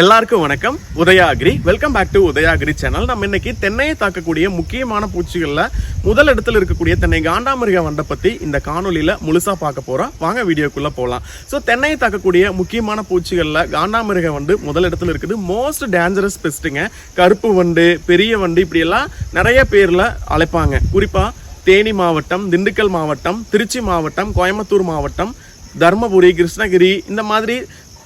எல்லாருக்கும் வணக்கம். Udayagiri. Welcome back to Udayagiri channel நம்ம இன்னைக்கு தென்னையை தாக்கக்கூடிய முக்கியமான பூச்சிகளில் முதல் இடத்துல இருக்கக்கூடிய தென்னை காண்டாமிருக வண்டை பற்றி இந்த காணொலியில் முழுசாக பார்க்க போகிறோம் வாங்க வீடியோக்குள்ளே போகலாம் ஸோ தென்னையை தாக்கக்கூடிய முக்கியமான பூச்சிகளில் காண்டாமிருக வண்டு முதல் இடத்துல இருக்குது. மோஸ்ட் டேஞ்சரஸ் பெஸ்ட்டுங்க கருப்பு வண்டு பெரிய வண்டு இப்படியெல்லாம் நிறைய பேரில் அழைப்பாங்க. குறிப்பாக தேனி மாவட்டம் திண்டுக்கல் மாவட்டம் திருச்சி மாவட்டம் கோயம்புத்தூர் மாவட்டம் தர்மபுரி கிருஷ்ணகிரி இந்த மாதிரி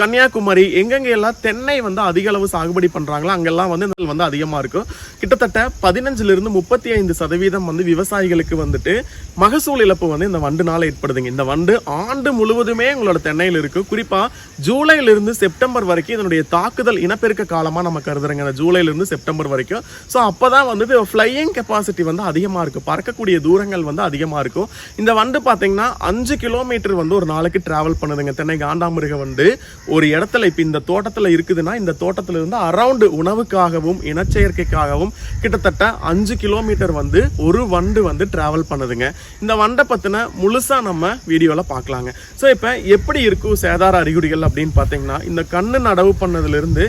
கன்னியாகுமரி எங்கெங்கே எல்லாம் தென்னை வந்து அதிக அளவு சாகுபடி பண்ணுறாங்களோ அங்கெல்லாம் வந்து நெல் வந்து அதிகமாக இருக்கும் கிட்டத்தட்ட பதினஞ்சுலேருந்து முப்பத்தி ஐந்து சதவீதம் வந்து விவசாயிகளுக்கு வந்துட்டு மகசூல் இழப்பு வந்து இந்த வண்டுனால ஏற்படுதுங்க. இந்த வண்டு ஆண்டு முழுவதுமே உங்களோட தென்னையில் இருக்கு. குறிப்பாக ஜூலையிலிருந்து செப்டம்பர் வரைக்கும் இதனுடைய தாக்குதல் இனப்பெருக்க காலமாக நம்ம கருதுறங்க. இந்த ஜூலையிலிருந்து செப்டம்பர் வரைக்கும். ஸோ அப்போ தான் வந்து ஃப்ளையிங் கெப்பாசிட்டி வந்து அதிகமாக இருக்கும் பறக்கக்கூடிய தூரங்கள் வந்து அதிகமாக இருக்கும் இந்த வண்டு பார்த்தீங்கன்னா அஞ்சு கிலோமீட்டர் வந்து ஒரு நாளைக்கு டிராவல் பண்ணுதுங்க. தென்னை காண்டாமிருக வந்து ஒரு இடத்துல இப்போ இந்த தோட்டத்தில் இருக்குதுன்னா இந்த தோட்டத்தில் இருந்து அரவுண்டு உணவுக்காகவும் இனச்சேர்க்கைக்காகவும் கிட்டத்தட்ட அஞ்சு கிலோமீட்டர் வந்து ஒரு வண்டு வந்து ட்ராவல் பண்ணுதுங்க. இந்த வண்டை பற்றின முழுசாக நம்ம வீடியோவில் பார்க்கலாங்க ஸோ இப்போ எப்படி இருக்கும் சேதார அறிகுறிகள் அப்படின்னு பார்த்தீங்கன்னா இந்த கண்ணு நடவு பண்ணதுலேருந்து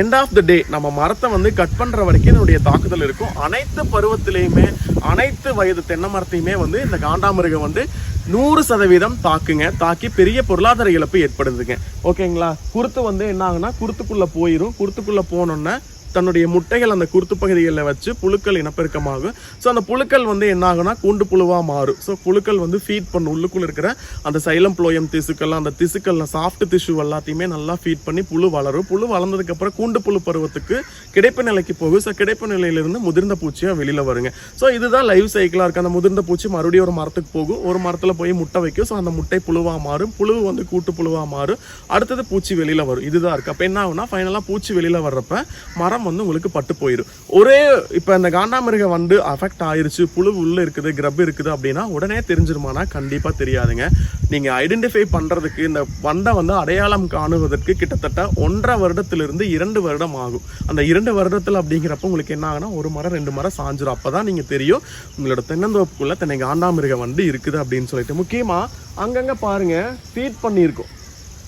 எண்ட் ஆஃப் த டே நம்ம மரத்தை வந்து கட் பண்ணுற வரைக்கும் இதனுடைய தாக்குதல் இருக்கும். அனைத்து பருவத்திலையுமே அனைத்து வயது தென்னை மரத்தையுமே வந்து இந்த காண்டாமிருகம் வந்து நூறு சதவீதம் தாக்குங்க. தாக்கி பெரிய பொருளாதார இழப்பு ஏற்படுதுங்க. ஓகேங்களா? குருத்து வந்து என்ன ஆகுனா குருத்துக்குள்ளே போயிடும் குருத்துக்குள்ளே போனோன்னே தன்னுடைய முட்டைகள் அந்த குருத்து பகுதிகளில் வச்சு புழுக்கள் இனப்பெருக்கமாகும். ஸோ அந்த புழுக்கள் வந்து என்ன கூண்டு புழுவாக மாறும். ஸோ புழுக்கள் வந்து ஃபீட் பண்ணும் உள்ளுக்குள்ள இருக்கிற அந்த சைலம் புளோயம் திசுக்கள் அந்த திசுக்கள்லாம் சாஃப்ட் திசு எல்லாத்தையுமே நல்லா ஃபீட் பண்ணி புழு வளரும். புழு வளர்ந்ததுக்கப்புறம் கூண்டு புழு பருவத்துக்கு கிடைப்பு நிலைக்கு போகும். ஸோ கிடைப்பு நிலையிலிருந்து முதிர்ந்த பூச்சியாக வெளியில் வருங்க. ஸோ இதுதான் லைவ் சைக்கிளாக இருக்குது அந்த முதிர்ந்த பூச்சி மறுபடியும் ஒரு மரத்துக்கு போகும். ஒரு மரத்தில் போய் முட்டை வைக்கும். ஸோ அந்த முட்டை புழுவாக மாறும். புழு வந்து கூட்டு புழுவாக மாறும். அடுத்தது பூச்சி வெளியில் வரும். இதுதான் இருக்குது அப்போ என்ன ஆகுனா ஃபைனலாக பூச்சி வெளியில் வர்றப்ப மரம் வந்து உங்களுக்கு பட்டு போயிடும் ஒரே இப்போ இந்த காண்டாமிருகம் வந்து அஃபெக்ட் ஆயிருச்சு புழு உள்ளே இருக்குது கிரப் இருக்குது அப்படின்னா உடனே தெரிஞ்சிருமானா? கண்டிப்பாக தெரியாதுங்க. நீங்கள் ஐடென்டிஃபை பண்றதுக்கு இந்த வண்டை வந்து அடையாளம் காணுவதற்கு கிட்டத்தட்ட ஒன்றரை வருடத்திலிருந்து இரண்டு வருடம் ஆகும். அந்த இரண்டு வருடத்தில் அப்படிங்கிறப்ப உங்களுக்கு என்ன ஆகுனா ஒரு மரம் ரெண்டு மரம் சாஞ்சிரும். அப்பதான் நீங்கள் தெரியும் உங்களோட தென்னந்தோப்புக்குள்ளே தென்னை காண்டாமிருகம் வந்து இருக்குது அப்படின்னு சொல்லிட்டு. முக்கியமாக அங்கங்கே பாருங்க ஃபீட் பண்ணியிருக்கோம்.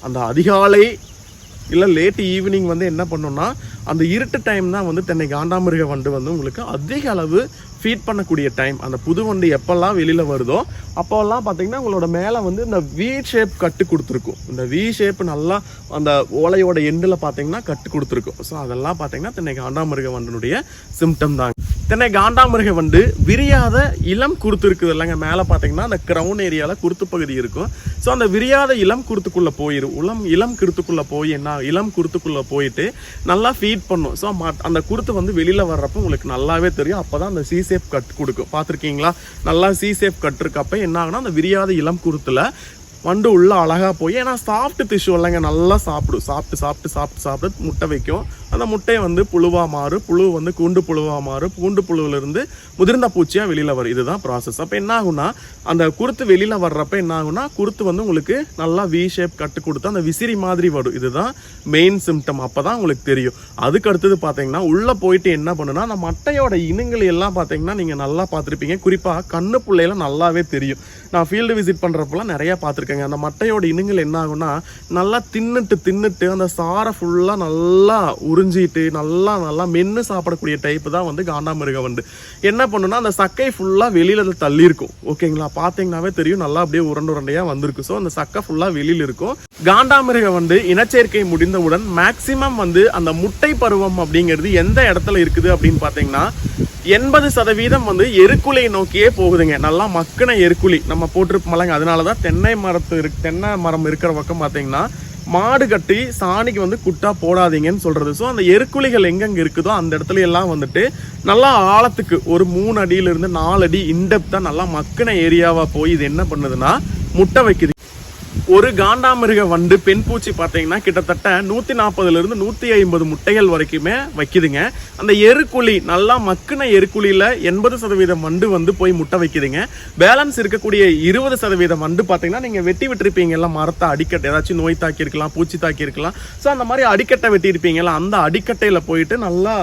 அந்த அதிகாலை இல்லை லேட் ஈவினிங் வந்து என்ன பண்ணோம்னா அந்த இருட்டு டைம் தான் வந்து தென்னை காண்டாமிருக வண்டு வந்து உங்களுக்கு அதிக அளவு ஃபீட் பண்ணக்கூடிய டைம் அந்த புது வண்டு எப்போல்லாம் வெளியில் வருதோ அப்போல்லாம் பார்த்தீங்கன்னா உங்களோட மேலே வந்து இந்த வி ஷேப் கட்டு கொடுத்துருக்கும். இந்த வி ஷேப் நல்லா அந்த ஓலையோட எண்டில் பார்த்தீங்கன்னா கட்டு கொடுத்துருக்கும். ஸோ அதெல்லாம் பார்த்தீங்கன்னா தென்னை காண்டாமிருக வண்டனுடைய சிம்டம் தாங்க தென்னை காண்டாமிருக வண்டு விரியாத இளம் குருத்து இருக்குது இல்லைங்க. மேலே பார்த்தீங்கன்னா அந்த க்ரௌன் ஏரியாவில் குருத்து பகுதி இருக்கும். ஸோ அந்த விரியாத இளம் குருத்துக்குள்ளே போயிடும் உளம் இளம் குருத்துக்குள்ளே போய் என்ன இளம் குருத்துக்குள்ளே போயிட்டு நல்லா ஃபீட் பண்ணும். ஸோ அந்த குருத்து வந்து வெளியில் வர்றப்போ உங்களுக்கு நல்லாவே தெரியும். அப்போ தான் அந்த சீசே சேஃப் கட் கொடுக்கும் பார்த்துருக்கீங்களா? நல்லா சி சேஃப் கட் இருக்கப்ப என்ன ஆகுனா அந்த விரியாத இளம் குருத்தில் வண்டு உள்ளே அழகாக போய் ஏன்னா சாஃப்ட் திஷு இல்லைங்க நல்லா சாப்பிடும். சாப்பிட்டு சாப்பிட்டு சாப்பிட்டு சாப்பிட்டு முட்டை வைக்கும். அந்த முட்டையை வந்து புழுவா மாறும் புழு வந்து கூண்டு புழுவா மாறும் கூண்டு புழுவுல இருந்து முதிர்ந்த பூச்சியாக வெளியில் வரும். இதுதான் ப்ராசஸ் அப்போ என்ன ஆகுனா அந்த குருத்து வெளியில் வர்றப்ப என்ன ஆகுனா குருத்து வந்து உங்களுக்கு நல்லா வி ஷேப் கட்டு கொடுத்து அந்த விசிறி மாதிரி வரும். இதுதான் மெயின் சிம்டம் அப்போ தான் உங்களுக்கு தெரியும். அதுக்கு அடுத்தது பார்த்தீங்கன்னா உள்ளே போயிட்டு என்ன பண்ணுன்னா அந்த மட்டையோட இனங்கள் எல்லாம் பார்த்தீங்கன்னா நீங்கள் நல்லா பார்த்துருப்பீங்க. குறிப்பாக கண்ணு புள்ளையில நல்லாவே தெரியும். நான் ஃபீல்டு விசிட் பண்ணுறப்பெல்லாம் நிறையா பார்த்துருக்கேன் வச்சுக்கோங்க. அந்த மட்டையோட இனுங்கள் என்ன ஆகும்னா நல்லா தின்னுட்டு தின்னுட்டு அந்த சாரை ஃபுல்லாக நல்லா உறிஞ்சிட்டு நல்லா நல்லா மென்று சாப்பிடக்கூடிய டைப் தான் வந்து காண்டாமிருக வண்டு என்ன பண்ணுன்னா அந்த சக்கை ஃபுல்லாக வெளியில் தள்ளியிருக்கும். ஓகேங்களா? பார்த்தீங்கன்னாவே தெரியும் நல்லா அப்படியே உரண்டு உரண்டையாக வந்திருக்கும் ஸோ அந்த சக்கை ஃபுல்லாக வெளியில் இருக்கும். காண்டாமிருக வந்து இனச்சேர்க்கை முடிந்தவுடன் மேக்சிமம் வந்து அந்த முட்டை பருவம் அப்படிங்கிறது எந்த இடத்துல இருக்குது அப்படின்னு பார்த்தீங்கன்னா எண்பது சதவீதம் வந்து எருக்குலை நோக்கியே போகுதுங்க. நல்லா மக்கின எருக்குழி. நம்ம போட்டிருப்போம்லங்க அதனால தான் தென்னை மரத்து இருக்கு தென்னை மரம் இருக்கிற பக்கம் பார்த்தீங்கன்னா மாடு கட்டி சாணிக்கு வந்து குட்டா போடாதீங்கன்னு சொல்கிறது ஸோ அந்த எருக்குழிகள் எங்கெங்கே இருக்குதோ அந்த இடத்துல எல்லாம் வந்துட்டு நல்லா ஆழத்துக்கு ஒரு மூணு அடியிலிருந்து நாலு அடி இன்டெப்தா நல்லா மக்கின ஏரியாவாக போய் இது என்ன பண்ணுதுன்னா முட்டை வைக்குது. ஒரு காண்டாமிருக வண்டு பெண் பூச்சி பார்த்தீங்கன்னா கிட்டத்தட்ட நூற்றி நாற்பதுலேருந்து நூற்றி ஐம்பது முட்டைகள் வரைக்குமே வைக்குதுங்க. அந்த எருக்குழி நல்லா மக்குன எருக்குழியில் எண்பது சதவீதம் வண்டு வந்து போய் முட்டை வைக்குதுங்க. பேலன்ஸ் இருக்கக்கூடிய இருபது சதவீதம் வண்டு பார்த்தீங்கன்னா நீங்கள் வெட்டி விட்டுருப்பீங்கல்ல மரத்தை அடிக்கட்டை ஏதாச்சும் நோய் தாக்கியிருக்கலாம் பூச்சி தாக்கியிருக்கலாம். ஸோ அந்த மாதிரி அடிக்கட்டை வெட்டியிருப்பீங்கல்ல அந்த அடிக்கட்டையில் போயிட்டு நல்லா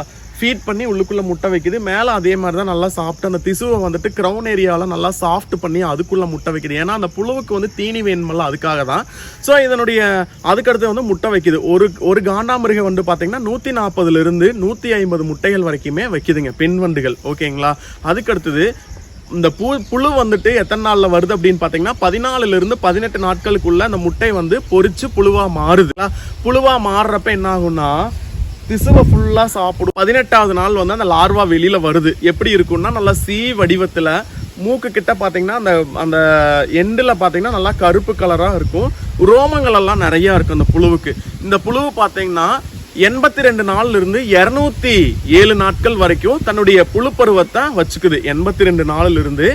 ஃபீட் பண்ணி உள்ளுக்குள்ளே முட்டை வைக்குது. மேலே அதே மாதிரி தான் நல்லா சாப்பிட்டு அந்த திசுவை வந்துட்டு க்ரௌன் ஏரியாவில் நல்லா சாஃப்ட் பண்ணி அதுக்குள்ளே முட்டை வைக்குது. ஏன்னா அந்த புழுவுக்கு வந்து தீனி வேணுமல்ல அதுக்காக தான் ஸோ இதனுடைய அதுக்கடுத்து வந்து முட்டை வைக்குது. ஒரு ஒரு காண்டாமிருகம் வந்து பார்த்தீங்கன்னா நூற்றி நாற்பதுலேருந்து நூற்றி ஐம்பது முட்டைகள் வரைக்குமே வைக்குதுங்க பெண் வண்டுகள் ஓகேங்களா? அதுக்கடுத்தது இந்த பூ புழு வந்துட்டு எத்தனை நாளில் வருது அப்படின்னு பார்த்தீங்கன்னா பதினாலுலேருந்து பதினெட்டு நாட்களுக்குள்ள அந்த முட்டை வந்து பொறிச்சு புழுவாக மாறுது. புழுவாக மாறுறப்ப என்ன ஆகும்னா திசுவை ஃபுல்லாக சாப்பிடும். பதினெட்டாவது நாள் வந்து அந்த லார்வா வெளியில் வருது. எப்படி இருக்கும்னா நல்லா சி வடிவத்தில் மூக்கு கிட்ட பார்த்தீங்கன்னா அந்த அந்த எண்டில் பார்த்தீங்கன்னா நல்லா கருப்பு கலராக இருக்கும். ரோமங்கள் எல்லாம் இருக்கும் அந்த புழுவுக்கு. இந்த புழுவு பார்த்தீங்கன்னா எண்பத்தி ரெண்டு நாள்ல இருந்து இரநூத்தி ஏழு நாட்கள் வரைக்கும் தன்னுடைய புழுப்பருவத்தை வச்சுக்குது. எண்பத்தி ரெண்டு நாள்ல இருந்து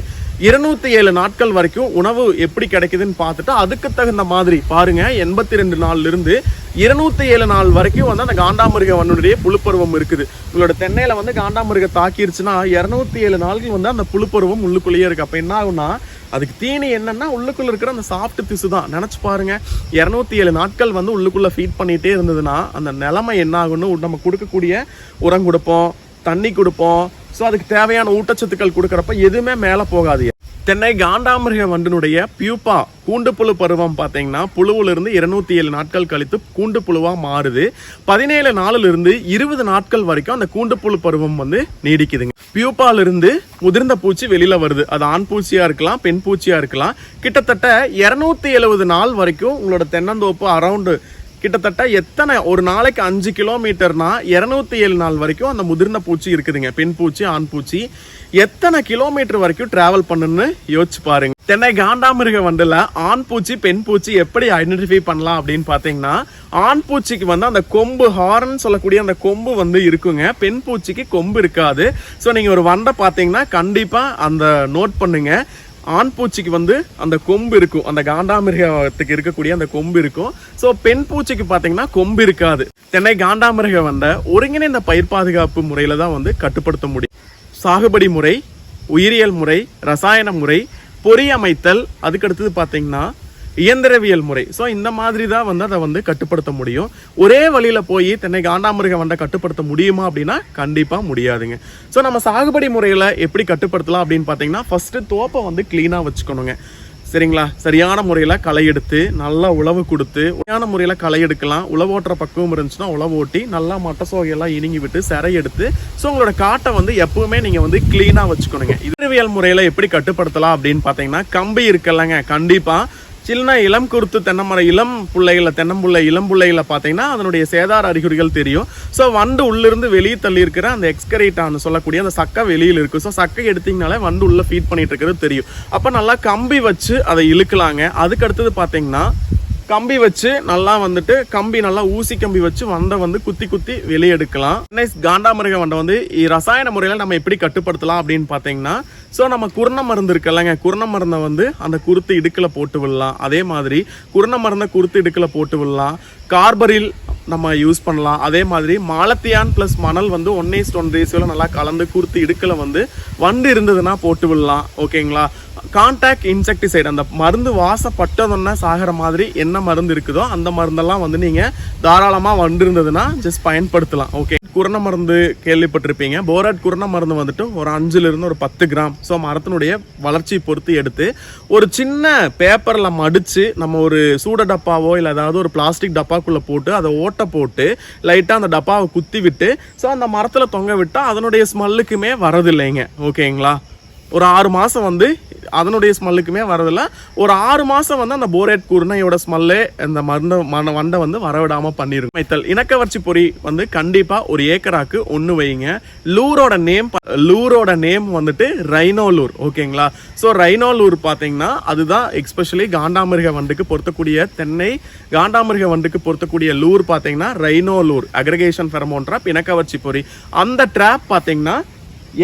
இருநூத்தி ஏழு நாட்கள் வரைக்கும் உணவு எப்படி கிடைக்குதுன்னு பார்த்துட்டு அதுக்கு தகுந்த மாதிரி பாருங்க எண்பத்தி ரெண்டு நாள்ல இருந்து இருநூத்தி ஏழு நாள் வரைக்கும் வந்து அந்த காண்டாமிருக வன்னுடைய புழுப்பருவம் இருக்குது. உங்களோட தென்னையில வந்து காண்டாமிருக தாக்கிருச்சுன்னா இருநூத்தி ஏழு நாள்கள் வந்து அந்த புழுப்பருவம் உள்ளுக்குள்ளேயே இருக்கு. அப்ப என்ன ஆகும்னா அதுக்கு தீனி என்னன்னா உள்ளுக்குள்ள இருக்கிற அந்த சாப்பிட்டு திசு தான். நினைச்சு பாருங்க இருநூத்தி ஏழு நாட்கள் வந்து உள்ளுக்குள்ள ஃபீட் பண்ணிட்டே இருந்ததுன்னா அந்த நிலைமை என்ன ஆகும்னு நம்ம கொடுக்கக்கூடிய உரம் கொடுப்போம். தண்ணி கொடுப்போம். ஸோ அதுக்கு தேவையான ஊட்டச்சத்துக்கள் கொடுக்குறப்ப எதுவுமே மேலே போகாது. தென்னை காண்டாமிருக வண்டனுடைய பியூப்பா கூண்டு புழு பருவம் பார்த்தீங்கன்னா புழுவிலிருந்து இருநூத்தி ஏழு நாட்கள் கழித்து கூண்டு புழுவாக மாறுது. பதினேழு நாளிலிருந்து இருபது நாட்கள் வரைக்கும் அந்த கூண்டு புழு பருவம் வந்து நீடிக்குதுங்க. பியூப்பாலிருந்து முதிர்ந்த பூச்சி வெளியில் வருது. அது ஆண் பூச்சியாக இருக்கலாம் பெண் பூச்சியாக இருக்கலாம். கிட்டத்தட்ட இரநூத்தி எழுபது நாள் வரைக்கும் உங்களோட தென்னந்தோப்பு அரௌண்டு கிட்டத்தட்ட எத்தனை ஒரு நாளைக்கு அஞ்சு கிலோமீட்டர்னா இரநூத்தி ஏழு நாள் வரைக்கும் அந்த முதிர்ந்த பூச்சி இருக்குதுங்க. பெண் பூச்சி ஆண் பூச்சி. எத்தனை கிலோமீட்டர் வரைக்கும் டிராவல் பண்ணுன்னு யோசிச்சு பாருங்க. தென்னை காண்டாமிருக வண்டுல ஆண் பூச்சி பெண் பூச்சி எப்படி ஐடென்டிஃபை பண்ணலாம் அப்படின்னு பார்த்தீங்கன்னா ஆண் பூச்சிக்கு வந்து அந்த கொம்பு ஹார்ன் சொல்லக்கூடிய அந்த கொம்பு வந்து இருக்குங்க. பெண் பூச்சிக்கு கொம்பு இருக்காது. ஸோ நீங்கள் ஒரு வண்டை பார்த்தீங்கன்னா கண்டிப்பாக அந்த நோட் பண்ணுங்க. ஆண் பூச்சிக்கு வந்து அந்த கொம்பு இருக்கும். அந்த காண்டாமிருகத்துக்கு இருக்கக்கூடிய அந்த கொம்பு இருக்கும். ஸோ பெண் பூச்சிக்கு பார்த்தீங்கன்னா கொம்பு இருக்காது. தென்னை காண்டாமிருக வந்த ஒருங்கிணைந்த பயிர் பாதுகாப்பு முறையில் தான் வந்து கட்டுப்படுத்த முடியும். சாகுபடி முறை உயிரியல் முறை ரசாயன முறை பொறியமைத்தல் அதுக்கடுத்தது பார்த்தீங்கன்னா இயந்திரவியல் முறை. ஸோ இந்த மாதிரி தான் வந்து அதை வந்து கட்டுப்படுத்த முடியும். ஒரே வழியில் போய் தென்னை காண்டாமிருக வண்டை கட்டுப்படுத்த முடியுமா அப்படின்னா கண்டிப்பாக முடியாதுங்க. ஸோ நம்ம சாகுபடி முறையில் எப்படி கட்டுப்படுத்தலாம் அப்படின்னு பார்த்தீங்கன்னா ஃபஸ்ட்டு தோப்பை வந்து க்ளீனாக வச்சுக்கணுங்க. சரிங்களா? சரியான முறையில் களை எடுத்து நல்லா உழவு கொடுத்து சரியான முறையில் களை எடுக்கலாம். உழவு ஓட்டுற பக்குவம் இருந்துச்சுன்னா உழவு ஓட்டி நல்லா மட்ட சோகையெல்லாம் இனிங்கி விட்டு சிறை எடுத்து ஸோ உங்களோட காட்டை வந்து எப்பவுமே நீங்கள் வந்து க்ளீனாக வச்சுக்கணுங்க. இதவியல் முறையில் எப்படி கட்டுப்படுத்தலாம் அப்படின்னு பார்த்தீங்கன்னா கம்பி இருக்குல்லங்க. கண்டிப்பாக சின்ன இளம் குருத்து தென்னமரம் இளம் பிள்ளைகளை தென்னம்புள்ளை இளம் பிள்ளைகளை பார்த்தீங்கன்னா அதனுடைய சேதார அறிகுறிகள் தெரியும். ஸோ வண்டு உள்ளிருந்து வெளியே தள்ளி இருக்கிற அந்த எக்ஸ்கரேட்டான்னு சொல்லக்கூடிய அந்த சக்கை வெளியில் இருக்கும் ஸோ சக்கை எடுத்தீங்கனாலே வண்டு உள்ளே ஃபீட் பண்ணிட்டு இருக்கிறது தெரியும். அப்போ நல்லா கம்பி வச்சு அதை இழுக்கலாங்க. அதுக்கு அடுத்தது பார்த்தீங்கன்னா கம்பி வச்சு நல்லா வந்துட்டு கம்பி நல்லா ஊசி கம்பி வச்சு வண்டை வந்து குத்தி குத்தி வெளியே எடுக்கலாம் காண்டாமிருக வண்டை வந்து ரசாயன முறையில் நம்ம எப்படி கட்டுப்படுத்தலாம் அப்படின்னு பார்த்தீங்கன்னா ஸோ நம்ம குருண மருந்து இருக்குல்லங்க குருண மருந்தை வந்து அந்த குருத்து இடுக்கில் போட்டு விடலாம். அதே மாதிரி குருண மருந்தை குருத்து இடுக்கில் போட்டு விடலாம். கார்பரில் நம்ம யூஸ் பண்ணலாம். அதே மாதிரி மாலத்தியான் ப்ளஸ் மணல் வந்து ஒன் இஸ்ட் ஒன் ரேஷியோவில் நல்லா கலந்து குருத்து இடுக்கில் வந்து வண்டு இருந்ததுன்னா போட்டு விடலாம். ஓகேங்களா கான்டாக்ட் இன்செக்டிசைடு அந்த மருந்து வாசப்பட்டதுன்னா சாகிற மாதிரி என்ன மருந்து இருக்குதோ அந்த மருந்தெல்லாம் வந்து நீங்கள் தாராளமாக வந்துருந்ததுன்னா ஜஸ்ட் பயன்படுத்தலாம். ஓகே குரண மருந்து கேள்விப்பட்டிருப்பீங்க. போராட் குரண மருந்து வந்துட்டு ஒரு அஞ்சுலேருந்து ஒரு பத்து கிராம். ஸோ மரத்தினுடைய வளர்ச்சியை பொறுத்து எடுத்து ஒரு சின்ன பேப்பரில் மடித்து நம்ம ஒரு சூட டப்பாவோ இல்லை ஏதாவது ஒரு பிளாஸ்டிக் டப்பாக்குள்ளே போட்டு அதை ஓட்டை போட்டு லைட்டாக அந்த டப்பாவை குத்தி விட்டு ஸோ அந்த மரத்தில் தொங்க விட்டால் அதனுடைய ஸ்மெல்லுக்குமே வரதில்லைங்க. ஓகேங்களா ஒரு ஆறு மாதம் வந்து அதனுடைய ஸ்மெல்லுக்குமே வரதில்ல. ஒரு ஆறு மாதம் வந்து அந்த போரேட் குருணையோட ஸ்மெல்லே இந்த மருந்த மன வண்டை வந்து வரவிடாமல் பண்ணிருக்கும். மைத்தல் இணக்கவர்ச்சி பொறி வந்து கண்டிப்பாக ஒரு ஏக்கராக்கு ஒன்று வைங்க. லூரோட நேம் லூரோட நேம் வந்துட்டு ரைனோலூர் ஓகேங்களா? ஸோ ரைனோலூர் பார்த்தீங்கன்னா அதுதான் எக்ஸ்பெஷலி காண்டாமிருக வண்டுக்கு பொருத்தக்கூடிய தென்னை காண்டாமிருக வண்டுக்கு பொருத்தக்கூடிய லூர் பார்த்தீங்கன்னா rhino lure aggregation pheromone trap இணக்கவர்ச்சி பொறி. அந்த ட்ராப் பார்த்தீங்கன்னா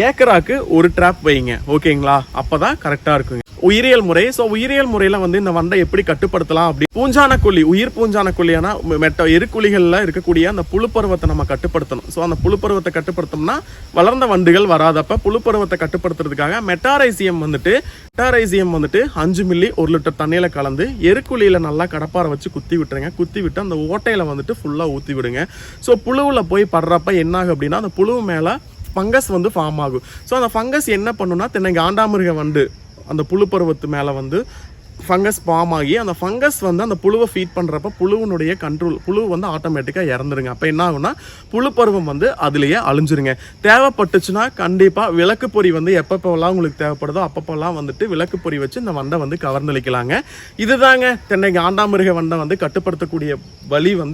ஏக்கராக்கு ஒரு ட்ராப் வைங்க. ஓகேங்களா? அப்பதான் கரெக்டா இருக்குங்க. உயிரியல் முறை. ஸோ உயிரியல் முறையில் வந்து இந்த வண்டை எப்படி கட்டுப்படுத்தலாம் அப்படி பூஞ்சான கொல்லி உயிர் பூஞ்சான கொல்லியானா மெட்ட எருக்குழிகளில் இருக்கக்கூடிய அந்த புழுப்பருவத்தை நம்ம கட்டுப்படுத்தணும். ஸோ அந்த புழுப்பருவத்தை கட்டுப்படுத்தோம்னா வளர்ந்த வண்டுகள் வராதப்ப புழுப்பருவத்தை கட்டுப்படுத்துறதுக்காக மெட்டாரைசியம் வந்துட்டு மெட்டாரைசியம் வந்துட்டு அஞ்சு மில்லி ஒரு லிட்டர் தண்ணியில் கலந்து எருக்குழியில் நல்லா கடப்பாரை வச்சு குத்தி விட்டுருங்க. குத்தி விட்டு அந்த ஓட்டையில் வந்துட்டு ஃபுல்லாக ஊற்றி விடுங்க. ஸோ புழுவில் போய் படுறப்ப என்னாகும் அப்படின்னா அந்த புழு மேலே ஃபங்கஸ் வந்து ஃபார்ம் ஆகும். ஸோ அந்த ஃபங்கஸ் என்ன பண்ணுன்னா தென்னை காண்டாமிருக வண்டு அந்த புழு பருவத்து மேலே வந்து ஃபங்கஸ் ஃபார்ம் ஆகி அந்த ஃபங்கஸ் வந்து அந்த புழுவை ஃபீட் பண்ணுறப்ப புழுவினுடைய கண்ட்ரோல் புழு வந்து ஆட்டோமேட்டிக்காக இறந்துருங்க. அப்போ என்ன ஆகும்னா புழு பருவம் வந்து அதுலேயே அழிஞ்சிருங்க. தேவைப்பட்டுச்சுன்னா கண்டிப்பாக விளக்கு பொறி வந்து எப்பப்போலாம் உங்களுக்கு தேவைப்படுதோ அப்பப்போலாம் வந்துட்டு விளக்கு பொறி வச்சு இந்த வண்டை வந்து கவர்ந்தளிக்கலாங்க. இதுதாங்க தென்னை காண்டாமிருக வண்டை வந்து கட்டுப்படுத்தக்கூடிய வழி வந்து